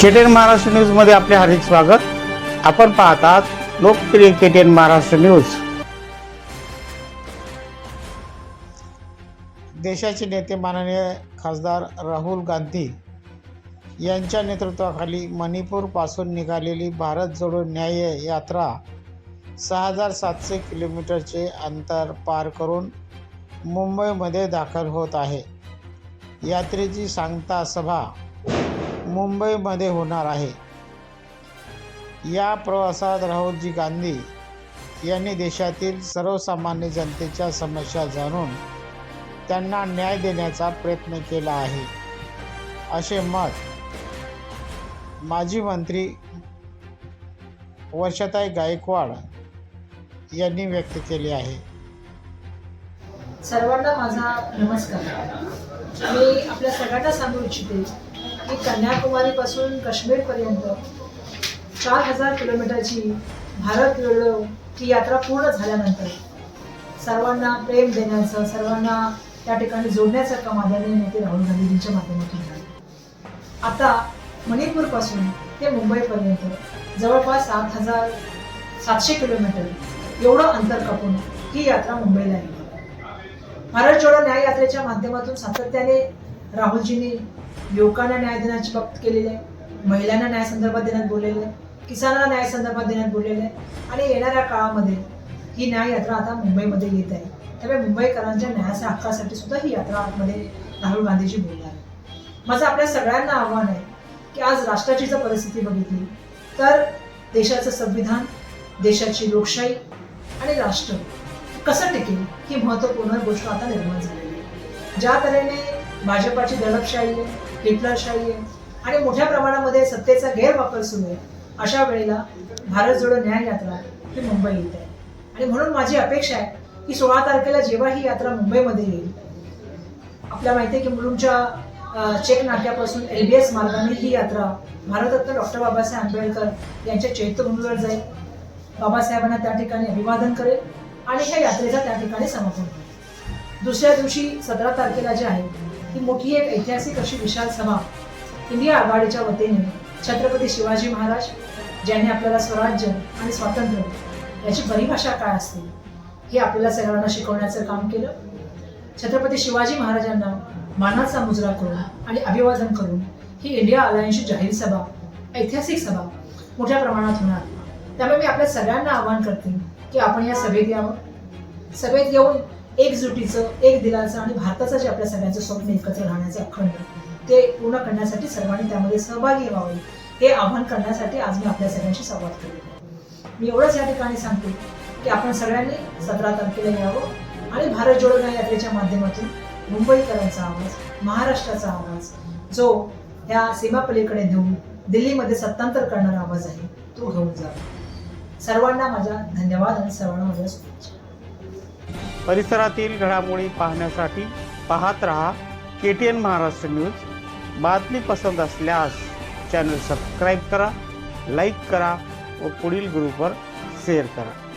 केटेन महाराष्ट्र न्यूजमध्ये आपले हार्दिक स्वागत. आपण पाहतात लोकप्रिय केटेन महाराष्ट्र न्यूज देशाचे नेते माननीय खासदार राहुल गांधी यांच्या नेतृत्वाखाली मणिपूरपासून निघालेली भारत जोडो न्याय यात्रा सहा हजार सातशे किलोमीटरचे अंतर पार करून मुंबईमध्ये दाखल होत आहे. यात्रेची सांगता सभा मुंबईमध्ये होणार आहे. या प्रवासात राहुलजी गांधी यांनी देशातील सर्वसामान्य जनतेच्या समस्या जाणून त्यांना न्याय देण्याचा प्रयत्न केला आहे. असे मत माजी मंत्री वर्षाताई गायकवाड यांनी व्यक्त केले आहे. सर्वांना माझा नमस्कार. मी आपल्या सगळ्यांना सांगू इच्छिते की कन्याकुमारीपासून काश्मीरपर्यंत चार हजार किलोमीटरची भारत जोडो ही यात्रा पूर्ण झाल्यानंतर सर्वांना प्रेम देण्याचं सर्वांना त्या ठिकाणी जोडण्याचं काम आदरणीय नेते राहुल गांधीजींच्या माध्यमातून झालं. आता मणिपूरपासून ते मुंबईपर्यंत जवळपास सात हजार सातशे किलोमीटर एवढं अंतर कापून ही यात्रा मुंबईला येईल भारत जोडो न्याय यात्रेच्या माध्यमातून सातत्याने राहुलजींनी युवकांना न्याय देण्याची बाबत केलेली आहे. महिलांना न्याय संदर्भात देण्यात बोललेलं आहे. किसानांना न्याय संदर्भात देण्यात बोललेलं आहे. आणि येणाऱ्या काळामध्ये ही न्याय यात्रा आता मुंबईमध्ये येत आहे. त्यामुळे मुंबईकरांच्या न्यायाच्या हक्कासाठी सुद्धा ही यात्रा आतमध्ये राहुल गांधीजी बोलणार आहे माझं आपल्या सगळ्यांना आव्हान आहे की आज राष्ट्राची जर परिस्थिती बघितली तर देशाचं संविधान देशाची लोकशाही आणि राष्ट्र कसं टिकेल ही महत्त्वपूर्ण गोष्ट आता निर्माण झालेली आहे. ज्या तऱ्हेने भाजपाची दडपशाही आहे हिटलरशाही आहे. आणि मोठ्या प्रमाणामध्ये सत्तेचा गैरवापर सुरू आहे. अशा वेळेला भारत जोडो न्याय यात्रा ही मुंबई येत आहे. आणि म्हणून माझी अपेक्षा आहे की सोळा तारखेला जेव्हा ही यात्रा मुंबईमध्ये येईल आपल्या माहिती आहे की मुलुंडच्या चेक नाक्यापासून एल बी एस मार्गाने ही यात्रा भारतरत्न डॉक्टर बाबासाहेब आंबेडकर यांच्या चैत्यभूमीवर जाईल. बाबासाहेबांना त्या ठिकाणी अभिवादन करेल आणि ह्या यात्रेचा त्या ठिकाणी समापन होईल. दुसऱ्या दिवशी सतरा तारखेला जे आहे ही मोठी एक ऐतिहासिक अशी विशाल सभा इंडिया आघाडीच्या वतीने छत्रपती शिवाजी महाराज ज्यांनी आपल्याला स्वराज्य आणि स्वातंत्र्य याची परिभाषा काय असते हे आपल्याला सगळ्यांना शिकवण्याचं काम केलं. छत्रपती शिवाजी महाराजांना मानाचा मुजरा करून आणि अभिवादन करून ही इंडिया अलायन्सची जाहीर सभा ऐतिहासिक सभा मोठ्या प्रमाणात होणार. त्यामुळे मी आपल्या सगळ्यांना आवाहन करते की आपण या सभेत यावं. सभेत येऊन एकजुटीचं एक दिलाचं आणि भारताचं जे आपल्या सगळ्यांचं स्वप्न एकत्र राहण्याचं अखंड ते पूर्ण करण्यासाठी सर्वांनी त्यामध्ये सहभागी व्हावे. हे आवाहन करण्यासाठी आज मी आपल्या सगळ्यांशी संवाद केलेला मी एवढंच या ठिकाणी सांगते की आपण सगळ्यांनी सतरा तारखेला यावं आणि भारत जोडो या यात्रेच्या माध्यमातून मुंबईकरांचा आवाज महाराष्ट्राचा आवाज जो या सीमापलीकडे देऊन दिल्लीमध्ये सत्तांतर करणारा आवाज आहे तो घेऊन जावा सर्वांना माझा धन्यवाद आणि सर्वांना माझ्या शुभेच्छा. परिसरातील घडामोडी पाहण्यासाठी पाहत रहा K T N Maharashtra news. बातमी पसंत असल्यास चॅनल सबस्क्राईब करा लाईक करा व पुढील ग्रुपवर शेअर करा.